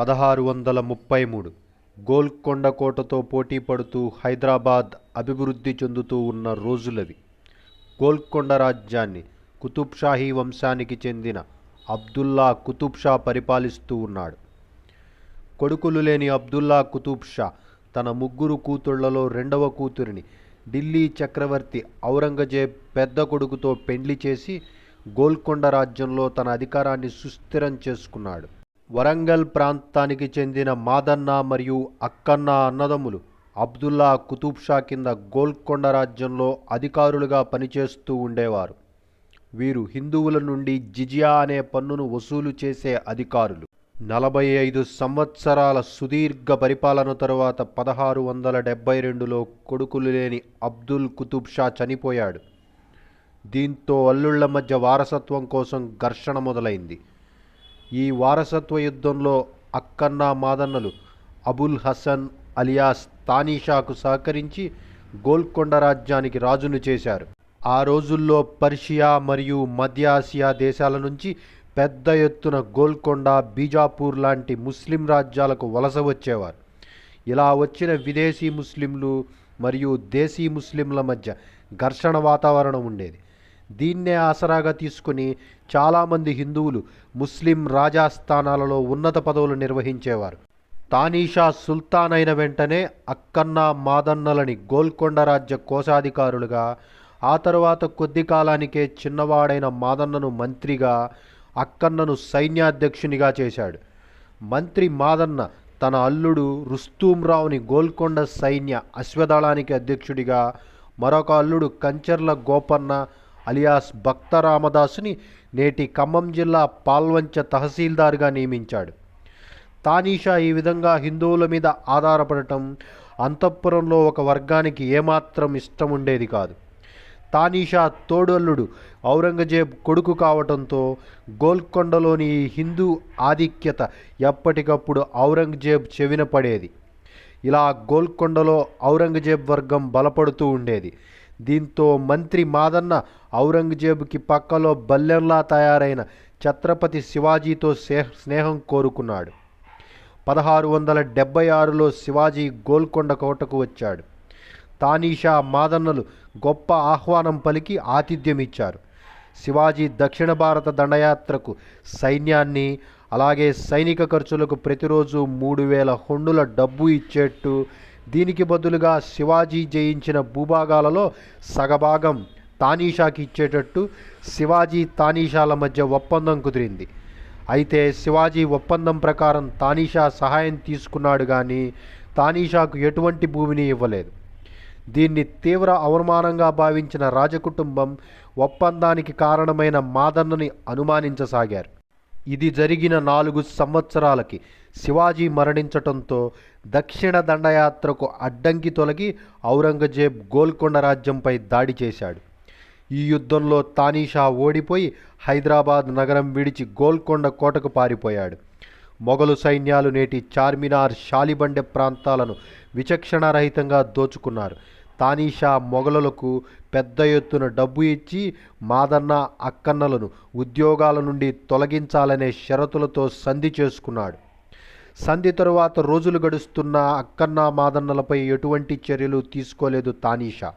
పదహారు వందల ముప్పై మూడు. గోల్కొండ కోటతో పోటీ పడుతూ హైదరాబాద్ అభివృద్ధి చెందుతూ ఉన్న రోజులవి. గోల్కొండ రాజ్యాన్ని కుతుబ్షాహీ వంశానికి చెందిన అబ్దుల్లా కుతుబ్ షా పరిపాలిస్తూ ఉన్నాడు. కొడుకులు లేని అబ్దుల్లా కుతుబ్ షా తన ముగ్గురు కూతుళ్ళలో రెండవ కూతురిని ఢిల్లీ చక్రవర్తి ఔరంగజేబ్ పెద్ద కొడుకుతో పెండ్లి చేసి గోల్కొండ రాజ్యంలో తన అధికారాన్ని సుస్థిరం చేసుకున్నాడు. వరంగల్ ప్రాంతానికి చెందిన మాదన్న మరియు అక్కన్న అన్నదమ్ములు అబ్దుల్లా కుతుబ్ షా కింద గోల్కొండ రాజ్యంలో అధికారులుగా పనిచేస్తూ ఉండేవారు. వీరు హిందువుల నుండి జిజియా అనే పన్నును వసూలు చేసే అధికారులు. నలభై ఐదు సంవత్సరాల సుదీర్ఘ పరిపాలన తరువాత పదహారు వందల డెబ్బై రెండులో కొడుకులు లేని అబ్దుల్ కుతుబ్ షా చనిపోయాడు. దీంతో అల్లుళ్ళ మధ్య వారసత్వం కోసం ఘర్షణ మొదలైంది. ఈ వారసత్వ యుద్ధంలో అక్కన్న మాదన్నలు అబుల్ హసన్ అలియాస్ తానీషాకు సహకరించి గోల్కొండ రాజ్యానికి రాజును చేశారు. ఆ రోజుల్లో పర్షియా మరియు మధ్య ఆసియా దేశాల నుంచి పెద్ద ఎత్తున గోల్కొండ బీజాపూర్ లాంటి ముస్లిం రాజ్యాలకు వలస వచ్చేవారు. ఇలా వచ్చిన విదేశీ ముస్లింలు మరియు దేశీ ముస్లింల మధ్య ఘర్షణ వాతావరణం ఉండేది. దీన్నే ఆసరాగా తీసుకుని చాలామంది హిందువులు ముస్లిం రాజాస్థానాలలో ఉన్నత పదవులు నిర్వహించేవారు. తానీషా సుల్తాన్ అయిన వెంటనే అక్కన్న మాదన్నలని గోల్కొండ రాజ్య కోశాధికారులుగా ఆ తరువాత కొద్ది కాలానికే చిన్నవాడైన మాదన్నను మంత్రిగా అక్కన్నను సైన్యాధ్యక్షునిగా చేశాడు. మంత్రి మాదన్న తన అల్లుడు రుస్తూంరావుని గోల్కొండ సైన్య అశ్వదళానికి అధ్యక్షుడిగా మరొక అల్లుడు కంచర్ల గోపన్న అలియాస్ భక్త రామదాసుని నేటి ఖమ్మం జిల్లా పాల్వంచ తహసీల్దార్గా నియమించాడు. తానీషా ఈ విధంగా హిందువుల మీద ఆధారపడటం అంతఃపురంలో ఒక వర్గానికి ఏమాత్రం ఇష్టం ఉండేది కాదు. తానీషా తోడల్లుడు ఔరంగజేబ్ కొడుకు కావటంతో గోల్కొండలోని ఈ హిందూ ఆధిక్యత ఎప్పటికప్పుడు ఔరంగజేబ్ చెవిన పడేది. ఇలా గోల్కొండలో ఔరంగజేబ్ వర్గం బలపడుతూ ఉండేది. దీంతో మంత్రి మాదన్న ఔరంగజేబుకి పక్కలో బల్లెంలా తయారైన ఛత్రపతి శివాజీతో స్నేహం కోరుకున్నాడు. పదహారు వందల డెబ్బై ఆరులో శివాజీ గోల్కొండ కోటకు వచ్చాడు. తానీషా మాదన్నలు గొప్ప ఆహ్వానం పలికి ఆతిథ్యం ఇచ్చారు శివాజీ దక్షిణ భారత దండయాత్రకు సైన్యాన్ని అలాగే సైనిక ఖర్చులకు ప్రతిరోజు మూడు వేల హొండుల డబ్బు ఇచ్చేట్టు దీనికి బదులుగా శివాజీ జయించిన భూభాగాలలో సగభాగం తానీషాకి ఇచ్చేటట్టు శివాజీ తానీషాల మధ్య ఒప్పందం కుదిరింది. అయితే శివాజీ ఒప్పందం ప్రకారం తానీషా సహాయం తీసుకున్నాడు కానీ తానీషాకు ఎటువంటి భూమిని ఇవ్వలేదు. దీన్ని తీవ్ర అవమానంగా భావించిన రాజకుటుంబం ఒప్పందానికి కారణమైన మాదన్నని అనుమానించసాగారు. ఇది జరిగిన నాలుగు సంవత్సరాలకి. శివాజీ మరణించటంతో దక్షిణ దండయాత్రకు అడ్డంకి తొలగి ఔరంగజేబ్ గోల్కొండ రాజ్యంపై దాడి చేశాడు. ఈ యుద్ధంలో తానీషా ఓడిపోయి హైదరాబాద్ నగరం విడిచి గోల్కొండ కోటకు పారిపోయాడు. మొఘలు సైన్యాలు నేటి చార్మినార్ షాలిబండె ప్రాంతాలను విచక్షణారహితంగా దోచుకున్నారు. తానీషా మొఘలులకు పెద్ద ఎత్తున డబ్బు ఇచ్చి మాదన్న అక్కన్నలను ఉద్యోగాల నుండి తొలగించాలనే షరతులతో సంధి చేసుకున్నాడు. సంధి తరువాత రోజులు గడుస్తున్న అక్కన్న మాదన్నలపై ఎటువంటి చర్యలు తీసుకోలేదు తానీషా.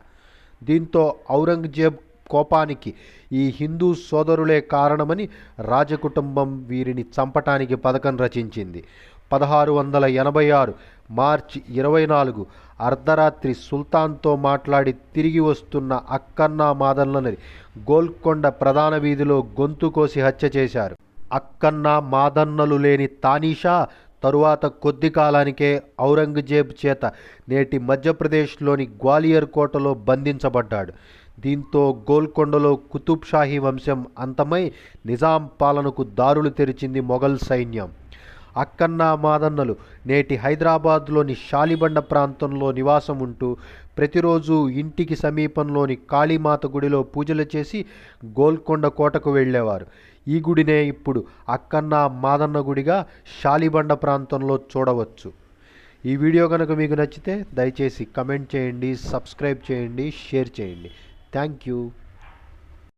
దీంతో ఔరంగజేబ్ కోపానికి ఈ హిందూ సోదరులే కారణమని రాజకుటుంబం వీరిని చంపటానికి పథకం రచించింది. పదహారు వందల ఎనభై ఆరు మార్చి ఇరవై నాలుగు అర్ధరాత్రి సుల్తాన్తో మాట్లాడి తిరిగి వస్తున్న అక్కన్న మాదన్లని గోల్కొండ ప్రధాన వీధిలో గొంతు కోసి హత్య చేశారు. అక్కన్న మాదన్నలు లేని తానీషా తరువాత కొద్ది కాలానికే ఔరంగజేబ్ చేత నేటి మధ్యప్రదేశ్లోని గ్వాలియర్ కోటలో బంధించబడ్డాడు. దీంతో గోల్కొండలో కుతుబ్ షాహీ వంశం అంతమై నిజాం పాలనకు దారులు తెరిచింది మొఘల్ సైన్యం. అక్కన్న మాదన్నలు. నేటి హైదరాబాద్లోని షాలిబండ ప్రాంతంలో నివాసం ఉంటూ ప్రతిరోజు ఇంటికి సమీపంలోని కాళీమాత గుడిలో పూజలు చేసి గోల్కొండ కోటకు వెళ్ళేవారు. ఈ గుడినే ఇప్పుడు అక్కన్న మాదన్న గుడిగా షాలిబండ ప్రాంతంలో చూడవచ్చు. ఈ వీడియో కనుక మీకు నచ్చితే దయచేసి కమెంట్ చేయండి సబ్స్క్రైబ్ చేయండి షేర్ చేయండి. Thank you.